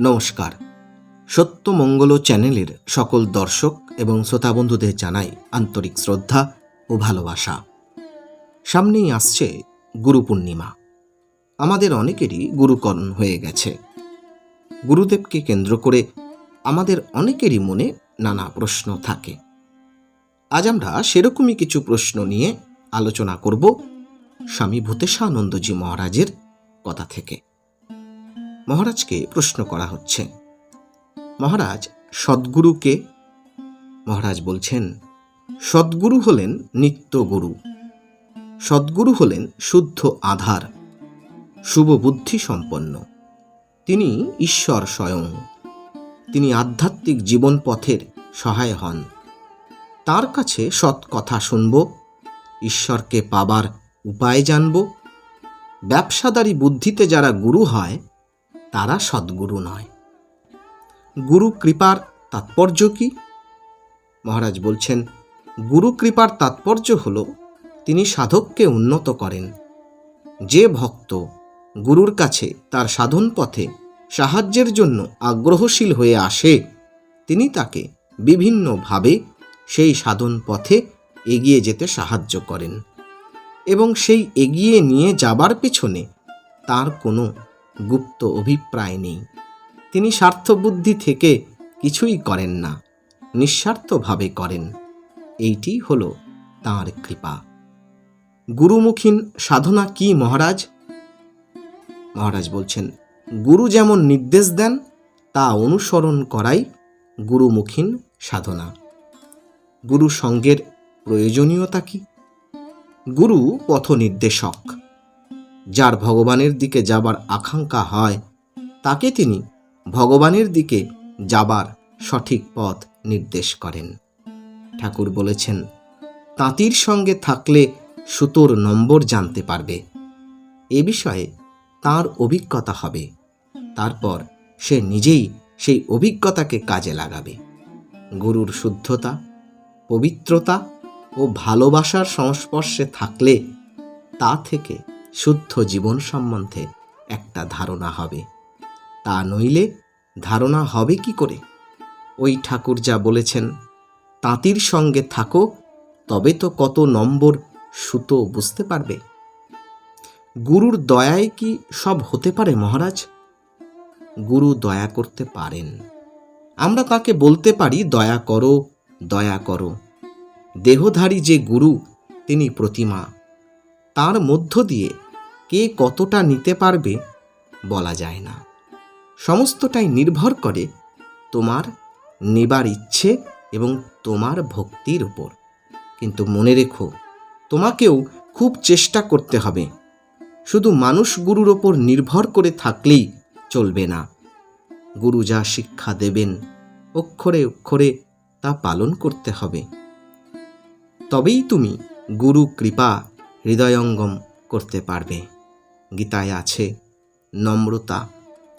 নমস্কার। সত্যমঙ্গল চ্যানেলের সকল দর্শক এবং শ্রোতা বন্ধুদের জানাই আন্তরিক শ্রদ্ধা ও ভালোবাসা। সামনেই আসছে গুরু পূর্ণিমা। আমাদের অনেকেরই গুরুকরণ হয়ে গেছে। গুরুদেবকে কেন্দ্র করে আমাদের অনেকেরই মনে নানা প্রশ্ন থাকে। আজ আমরা সেরকমই কিছু প্রশ্ন নিয়ে আলোচনা করব স্বামী ভূতেশানন্দজি মহারাজের কথা থেকে। মহারাজকে প্রশ্ন করা হচ্ছে। মহারাজ, সদ্গুরুকে? মহারাজ বলছেন, সদ্গুরু হলেন নিত্য গুরু। সদ্গুরু হলেন শুদ্ধ আধার, শুভ বুদ্ধি সম্পন্ন। তিনি ঈশ্বর স্বয়ং। তিনি আধ্যাত্মিক জীবন পথের সহায় হন। তার কাছে সৎ কথা শুনব, ঈশ্বরকে পাবার উপায় জানব। ব্যবসাদারী বুদ্ধিতে যারা গুরু হয় তারা সদ্গুরু নয়। গুরু কৃপার তাৎপর্য কি? মহারাজ বলছেন, গুরু কৃপার তাৎপর্য হল, তিনি সাধককে উন্নত করেন। যে ভক্ত গুরুর কাছে তার সাধন পথে সাহায্যের জন্য আগ্রহশীল হয়ে আসে, তিনি তাকে বিভিন্নভাবে সেই সাধন পথে এগিয়ে যেতে সাহায্য করেন এবং সেই এগিয়ে নিয়ে যাবার পেছনে তার কোনো গুপ্ত অভিপ্রায় নেই। তিনি স্বার্থবুদ্ধি থেকে কিছুই করেন না, নিঃস্বার্থভাবে করেন। এইটি হল তাঁর কৃপা। গুরুমুখীন সাধনা কি মহারাজ? মহারাজ বলছেন, গুরু যেমন নির্দেশ দেন, তা অনুসরণ করাই গুরুমুখীন সাধনা। গুরু সঙ্গের প্রয়োজনীয়তা কি? গুরু পথ নির্দেশক যার ভগবানের দিকে যাবার আকাঙ্ক্ষা হয়, তাকে তিনি ভগবানের দিকে যাবার সঠিক পথ নির্দেশ করেন। ঠাকুর বলেছেন, তাঁতির সঙ্গে থাকলে সুতোর নম্বর জানতে পারবে। এ বিষয়ে তার অভিজ্ঞতা হবে। তারপর সে নিজেই সেই অভিজ্ঞতাকে কাজে লাগাবে। গুরুর শুদ্ধতা, পবিত্রতা ও ভালোবাসার সংস্পর্শে থাকলে তা থেকে শুদ্ধ জীবন সম্বন্ধে একটা ধারণা হবে। তা নইলে ধারণা হবে কি করে? ওই ঠাকুর যা বলেছেন, তাঁতির সঙ্গে থাকো, তবে তো কত নম্বর সুতো বুঝতে পারবে। গুরুর দয়ায় কি সব হতে পারে মহারাজ? গুরু দয়া করতে পারেন। আমরা তাকে বলতে পারি, দয়া করো দয়া করো। দেহধারী যে গুরু, তিনি প্রতিমা। তার মধ্য দিয়ে কে কতটা নিতে পারবে বলা যায় না। সমস্তটাই নির্ভর করে তোমার নেবার ইচ্ছে এবং তোমার ভক্তির উপর। কিন্তু মনে রেখো, তোমাকেও খুব চেষ্টা করতে হবে। শুধু মানুষ গুরুর ওপর নির্ভর করে থাকলেই চলবে না। গুরু যা শিক্ষা দেবেন, অক্ষরে অক্ষরে তা পালন করতে হবে। তবেই তুমি গুরু কৃপা হৃদয়ঙ্গম করতে পারবে। গীতায় আছে, নম্রতা,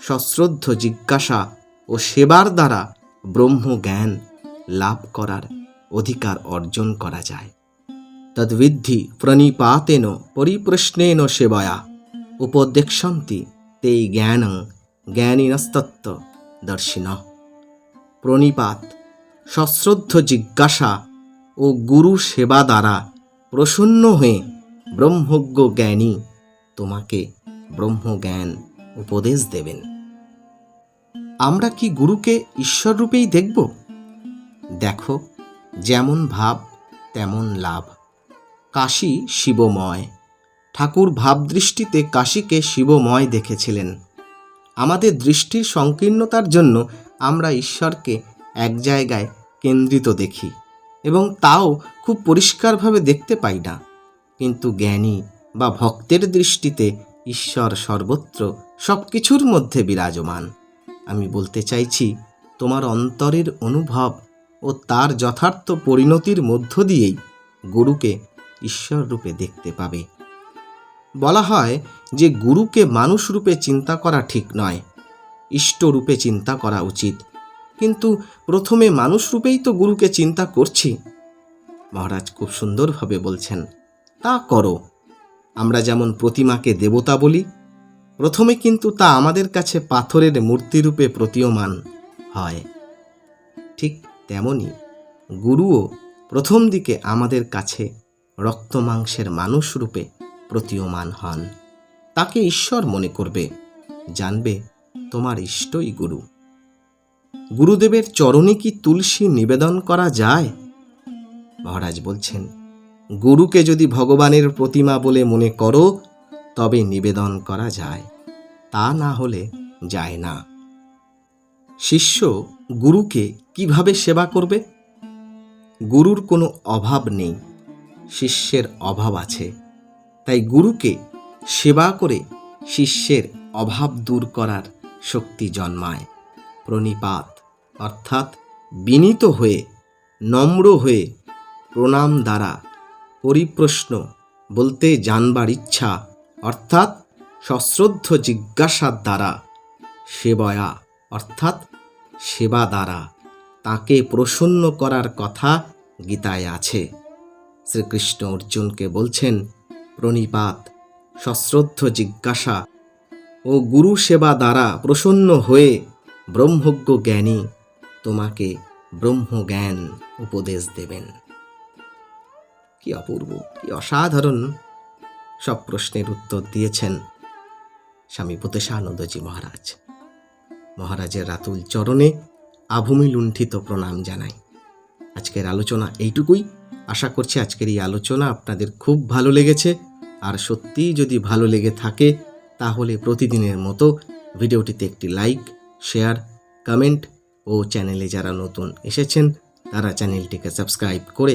সশ্রদ্ধ জিজ্ঞাসা ও সেবার দ্বারা ব্রহ্মজ্ঞান লাভ করার অধিকার অর্জন করা যায়। তদ্বিদ্ধি প্রণিপাতেন পরিপ্রশ্নেন সেবায়া, উপদেক্ষন্তি তে জ্ঞান জ্ঞানীনস্তত্ব দর্শিন। প্রণিপাত, সশ্রদ্ধ জিজ্ঞাসা ও গুরু সেবা দ্বারা প্রসন্ন হয়ে ব্রহ্মজ্ঞ জ্ঞানী তোমাকে ব্রহ্মজ্ঞান উপদেশ দেবেন। আমরা কি গুরুকে ঈশ্বর রূপেই দেখব? দেখো, যেমন ভাব, তেমন লাভ। কাশী শিবময়। ঠাকুর ভাবদৃষ্টিতে কাশীকে শিবময় দেখেছিলেন। আমাদের দৃষ্টির সংকীর্ণতার জন্য আমরা ঈশ্বরকে এক জায়গায় কেন্দ্রিত দেখি এবং তাও খুব পরিষ্কারভাবে দেখতে পাই না। কিন্তু জ্ঞানী বা ভক্তের দৃষ্টিতে ঈশ্বর সর্বত্র সব কিছুর মধ্যে বিরাজমান। আমি বলতে চাইছি, তোমার অন্তরের অনুভব ও তার যথার্থ পরিণতির মধ্য দিয়েই গুরুকে ঈশ্বর রূপে দেখতে পাবে। বলা হয় যে গুরুকে মানুষ রূপে চিন্তা করা ঠিক নয়, ইষ্ট রূপে চিন্তা করা উচিত। কিন্তু প্রথমে মানুষ রূপেই তো গুরুকে চিন্তা করছি। মহারাজ খুব সুন্দরভাবে বলছেন, তা করো। আমরা যেমন প্রতিমাকে দেবতা বলি, প্রথমে কিন্তু তা আমাদের কাছে পাথরের মূর্তিরূপে প্রতীয়মান হয়। ঠিক তেমনি গুরুও প্রথম দিকে আমাদের কাছে রক্ত মাংসের মানুষ রূপে প্রতীয়মান হন। তাকে ঈশ্বর মনে করবে, জানবে তোমার ইষ্টই গুরু। গুরুদেবের চরণে কি তুলসী নিবেদন করা যায়? মহারাজ বলছেন গুরুকে যদি ভগবানের প্রতিমা বলে মনে করো, তবে নিবেদন করা যায়। তা না হলে যায় না। শিষ্য গুরুকে কীভাবে সেবা করবে? গুরুর কোনো অভাব নেই, শিষ্যের অভাব আছে। তাই গুরুকে সেবা করে শিষ্যের অভাব দূর করার শক্তি জন্মায়। প্রণিপাত, অর্থাৎ বিনীত হয়ে, নম্র হয়ে, প্রণাম দ্বারা পরিপ্রশ্ন, বলতে জানবার ইচ্ছা, অর্থাৎ সশ্রদ্ধ জিজ্ঞাসার দ্বারা, সেবয়া, অর্থাৎ সেবা দ্বারা, তাকে প্রসন্ন করার কথা গীতায় আছে। শ্রীকৃষ্ণ অর্জুনকে বলছেন, প্রণিপাত, সশ্রদ্ধ জিজ্ঞাসা, ও গুরু সেবা দ্বারা প্রসন্ন হয়ে ব্রহ্মজ্ঞ জ্ঞানী তোমাকে ব্রহ্মজ্ঞান উপদেশ দেবেন। কি অপূর্ব, কি অসাধারণ সব প্রশ্নের উত্তর দিয়েছেন স্বামী প্রতেশানন্দজি মহারাজ। মহারাজের রাতুল চরণে আভূমি লুণ্ঠিত প্রণাম জানাই। আজকের আলোচনা এইটুকুই। আশা করছি আজকের এই আলোচনা আপনাদের খুব ভালো লেগেছে। আর সত্যিই যদি ভালো লেগে থাকে, তাহলে প্রতিদিনের মতো ভিডিওটিতে একটি লাইক, শেয়ার, কমেন্ট ও চ্যানেলে যারা নতুন এসেছেন, তারা চ্যানেলটিকে সাবস্ক্রাইব করে